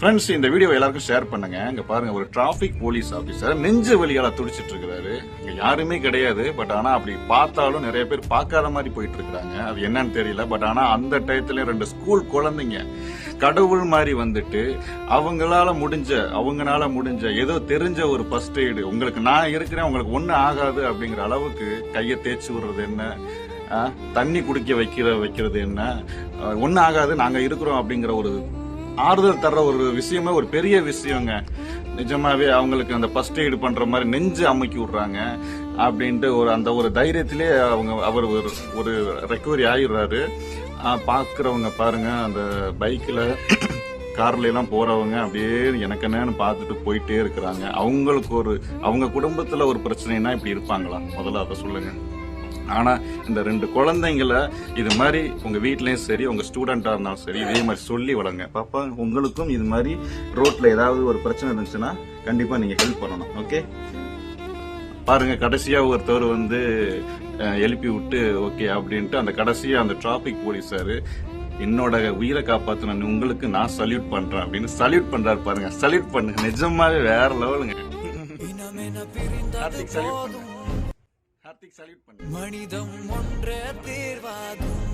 Friends இந்த video எல்லாருக்கும் share பண்ணுங்க. இங்க பாருங்க ஒரு டிராபிக் போலீஸ் ஆபீசர் நெஞ்சு வழியால துடிச்சிட்டு இருக்கிறாரு. இங்க யாருமே கிடையாது பட் ஆனா அப்படி பார்த்தாலும் நிறைய பேர் பார்க்காத மாதிரி போயிட்டு இருக்கிறாங்க. அது என்னன்னு தெரியல பட் ஆனா அந்த டயத்துல ரெண்டு ஸ்கூல் குழந்தைங்க கடவுள் மாதிரி வந்துட்டு அவங்களால முடிஞ்ச அவங்களால முடிஞ்ச ஏதோ தெரிஞ்ச ஒரு ஃபர்ஸ்ட் எய்டு உங்களுக்கு நான் இருக்கிறேன் உங்களுக்கு ஒன்றும் ஆகாது அப்படிங்கிற அளவுக்கு கையை தேய்ச்சி விடுறது என்ன? தண்ணி குடிக்க வைக்கிற வைக்கிறது என்ன? ஒன்றும் ஆகாது நாங்கள் இருக்கிறோம் அப்படிங்கிற ஒரு ஆறுதல் தர்ற ஒரு விஷயமே ஒரு பெரிய விஷயங்க. நிஜமாவே அவங்களுக்கு அந்த ஃபர்ஸ்ட் எய்டு பண்ற மாதிரி நெஞ்சு அமுக்கி விடுறாங்க அப்படின்ட்டு ஒரு அந்த ஒரு தைரியத்திலே அவங்க அவர் ஒரு ஒரு ரெக்கவரி ஆயிடுறாரு. பார்க்குறவங்க பாருங்க அந்த பைக்கில் கார்ல எல்லாம் போறவங்க அப்படியே எனக்கு என்னன்னு பார்த்துட்டு போயிட்டே இருக்கிறாங்க. அவங்களுக்கு ஒரு அவங்க குடும்பத்துல ஒரு பிரச்சனைனா இப்படி இருப்பாங்களா? முதல்ல அதை சொல்லுங்க. ஆனா இந்த ரெண்டு குழந்தைங்கள இது மாதிரி உங்க வீட்லயும் சரி உங்க ஸ்டூடெண்டா இருந்தாலும் சரி இதே மாதிரி சொல்லி வளங்க பாப்பா உங்களுக்கும் இது மாதிரி ரோட்ல ஏதாவது ஒரு பிரச்சனை இருந்துச்சுன்னா கண்டிப்பா நீங்க ஹெல்ப் பண்ணணும் ஓகே பாருங்க கடைசியா ஒருத்தவர் வந்து எழுப்பி விட்டு ஓகே அப்படின்ட்டு அந்த கடைசியா அந்த டிராபிக் போலீஸாரு என்னோட உயிரை காப்பாத்தின உங்களுக்கு நான் சல்யூட் பண்றேன் அப்படின்னு சல்யூட் பண்றாரு பாருங்க. சல்யூட் பண்ணுங்க. நிஜமாவே வேற லெவலுங்க கார்த்திக் சல்யூட் பண்ணு மனிதம் ஒன்றே தீர்வாகும்.